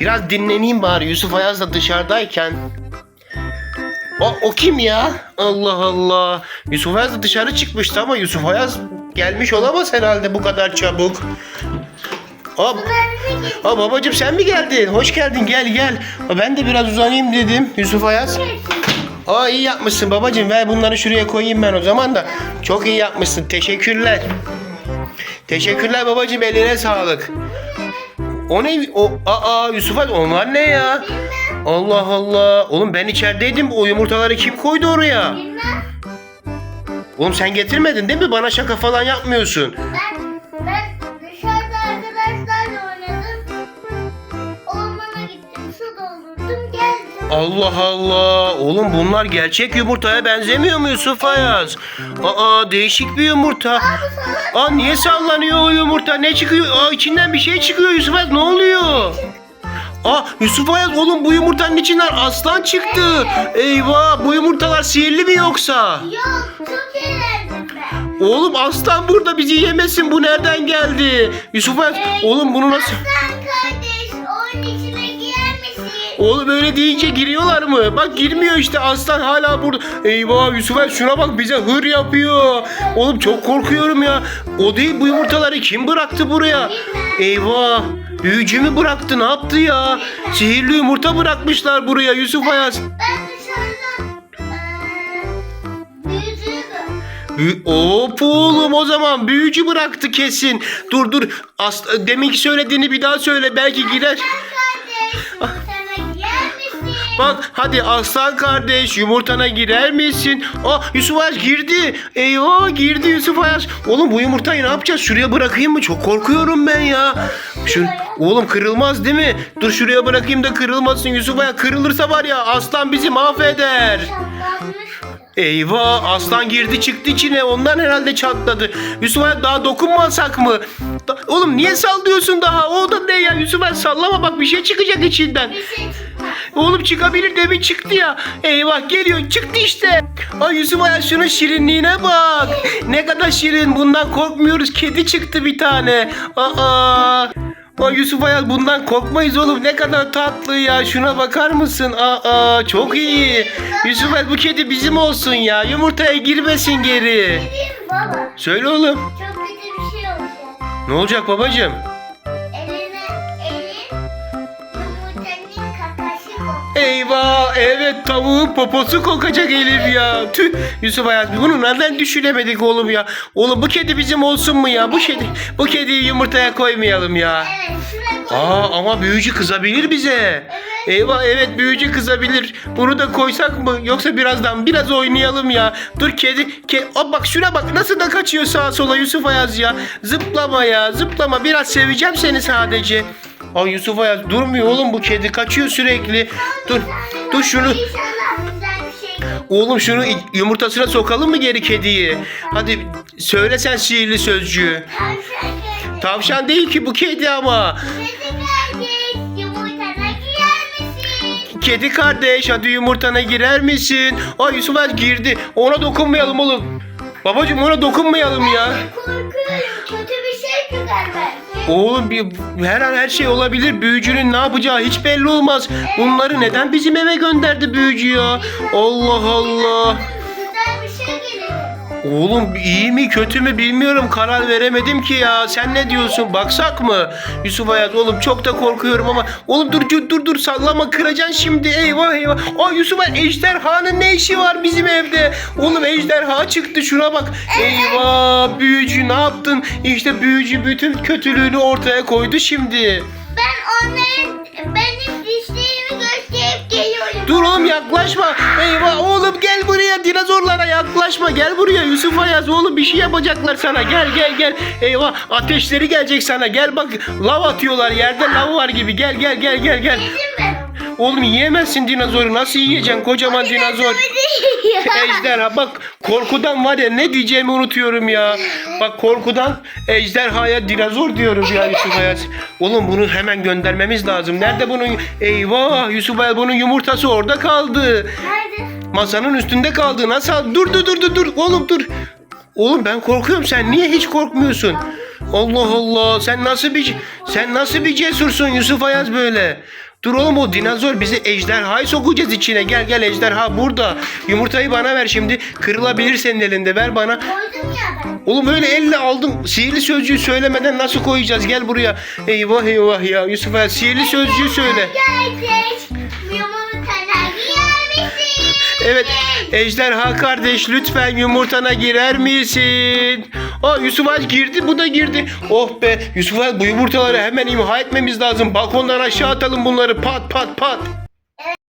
Biraz dinleneyim bari Yusuf Ayaz da dışarıdayken. O, o kim ya? Allah Allah. Yusuf Ayaz da dışarı çıkmıştı ama Yusuf Ayaz gelmiş olamaz herhalde bu kadar çabuk. Aa, aa babacım sen mi geldin? Hoş geldin gel gel. Ben de biraz uzanayım dedim Yusuf Ayaz. Aa iyi yapmışsın babacım. Ver bunları şuraya koyayım ben o zaman da. Çok iyi yapmışsın. Teşekkürler. Teşekkürler babacım. Eline sağlık. O ne? O, aa Yusuf Ali onlar ne ya? Allah Allah. Oğlum ben içerideydim. O yumurtaları kim koydu oraya? Bilmem. Oğlum sen getirmedin değil mi? Bana şaka falan yapmıyorsun. Ben Allah Allah. Oğlum bunlar gerçek yumurtaya benzemiyor mu Yusuf Ayaz? Aa değişik bir yumurta. Aa niye sallanıyor o yumurta? Ne çıkıyor? Aa içinden bir şey çıkıyor Yusuf Ayaz. Ne oluyor? Aa Yusuf Ayaz oğlum bu yumurtanın içinden aslan çıktı. Eyvah bu yumurtalar sihirli mi yoksa? Yok, çok eğlendim ben. Oğlum aslan burada bizi yemesin. Bu nereden geldi? Yusuf Ayaz oğlum bunu nasıl... Aslan kardeş, girer misin? Oğlum öyle deyince giriyorlar mı? Bak girmiyor işte aslan hala burada. Eyvah Yusuf El şuna bak bize hır yapıyor. Oğlum çok korkuyorum ya. O değil bu yumurtaları kim bıraktı buraya? Eyvah. Büyücü mü bıraktı ne yaptı ya? Sihirli yumurta bırakmışlar buraya Yusuf Ayaz. Ben dışarıda Hop oğlum o zaman büyücü bıraktı kesin. Dur dur. As deminki söylediğini bir daha söyle belki girer. Bak hadi aslan kardeş yumurtana girer misin? Aa Yusuf Ayaz girdi. Eyvah girdi Yusuf Ayaz. Oğlum bu yumurtayı ne yapacağız? Şuraya bırakayım mı? Çok korkuyorum ben ya. Şu, oğlum kırılmaz değil mi? Dur şuraya bırakayım da kırılmasın Yusuf Ayaz. Kırılırsa var ya aslan bizi mahveder. Eyvah aslan girdi çıktı içine ondan herhalde çatladı. Yusuf Ayaz daha dokunmasak mı? Da- oğlum niye sallıyorsun daha? O da ne ya Yusuf Ayaz sallama bak bir şey çıkacak içinden. Bir şey. Oğlum çıkabilir demin çıktı ya. Eyvah geliyor çıktı işte. Ay Yusuf Ayaz şunun şirinliğine bak. Ne kadar şirin bundan korkmuyoruz. Kedi çıktı bir tane. Aa. Ay Yusuf Ayaz bundan korkmayız oğlum. Ne kadar tatlı ya. Şuna bakar mısın? Aa çok iyi. Yusuf Ayaz bu kedi bizim olsun ya. Yumurtaya girmesin geri. Söyle oğlum. Çok kötü bir şey olacak. Ne olacak babacığım? Evet tavuğun poposu kokacak Elif ya. Tüh Yusuf Ayaz bunu nereden düşünemedik oğlum ya. Oğlum bu kedi bizim olsun mu ya? Bu kedi bu kediyi yumurtaya koymayalım ya. Evet, şuraya koy. Aa ama büyücü kızabilir bize. Eyvah evet büyücü kızabilir. Bunu da koysak mı? Yoksa birazdan biraz oynayalım ya. Dur kedi. Ke Aa, bak şuna bak nasıl da kaçıyor sağa sola Yusuf Ayaz ya. Zıplama ya zıplama. Biraz seveceğim seni sadece. Aa Yusuf Ayaz durmuyor oğlum bu kedi kaçıyor sürekli. Dur dur şunu. İnşallah güzel bir şey. Oğlum şunu yumurtasına sokalım mı geri kediyi? Hadi söyle sen sihirli sözcüğü. Tavşan geldi. Tavşan değil ki bu kedi ama. Kedi kardeş, yumurtana girer misin? Kedi kardeş hadi yumurtana girer misin? Ay Yusuf El girdi. Ona dokunmayalım oğlum. Babacım ona dokunmayalım ya. Korkuyorum, kötü bir şey çıkar belki. Oğlum bir, her an her şey olabilir. Büyücünün ne yapacağı hiç belli olmaz. Bunları neden bizim eve gönderdi büyücü ya? Allah Allah. Güzel bir şey gelir. Oğlum iyi mi kötü mü bilmiyorum karar veremedim ki ya. Sen ne diyorsun? Baksak mı? Yusuf Ayaz oğlum çok da korkuyorum ama. Oğlum dur dur dur dur sallama kıracaksın şimdi. Eyvah eyvah. Aa Yusuf Ayaz ejderhanın ne işi var bizim evde? Oğlum ejderha çıktı şuna bak. Eyvah büyücü ne yaptın? İşte büyücü bütün kötülüğünü ortaya koydu şimdi. Ben onların benim dişlerimi gösterip geliyorum. Dur oğlum yaklaşma. Eyvah oğlum gel buraya dinozorlara yaklaşma. Gel buraya Yusuf Ayaz oğlum bir şey yapacaklar sana. Gel gel gel. Eyvah ateşleri gelecek sana. Gel bak lav atıyorlar yerde lav var gibi. Gel gel gel gel gel. Oğlum yiyemezsin dinozoru. Nasıl yiyeceksin kocaman dinozor? Ejderha bak korkudan var ya ne diyeceğimi unutuyorum ya. Bak korkudan ejderhaya dinozor diyoruz ya Yusuf Ayaz. Oğlum bunu hemen göndermemiz lazım. Nerede bunun? Eyvah Yusuf Ayaz bunun yumurtası orada kaldı. Nerede? Masanın üstünde kaldı. Nasıl? Dur dur dur dur dur. Oğlum dur. Oğlum ben korkuyorum. Sen niye hiç korkmuyorsun? Allah Allah sen nasıl bir sen nasıl bir cesursun Yusuf Ayaz böyle. Dur oğlum o dinozor bizi ejderhayı sokacağız içine. Gel gel ejderha burada. Yumurtayı bana ver şimdi. Kırılabilir senin elinde ver bana. Koydum ya ben. Oğlum öyle elle aldım. Sihirli sözcüğü söylemeden nasıl koyacağız? Gel buraya. Eyvah eyvah ya. Yusuf Ayaz sihirli sözcüğü söyle. Misin? Evet ejderha kardeş lütfen yumurtana girer misin? Aa Yusuf Ayaz girdi bu da girdi. Oh be Yusuf Ayaz bu yumurtaları hemen imha etmemiz lazım. Balkondan aşağı atalım bunları pat pat pat.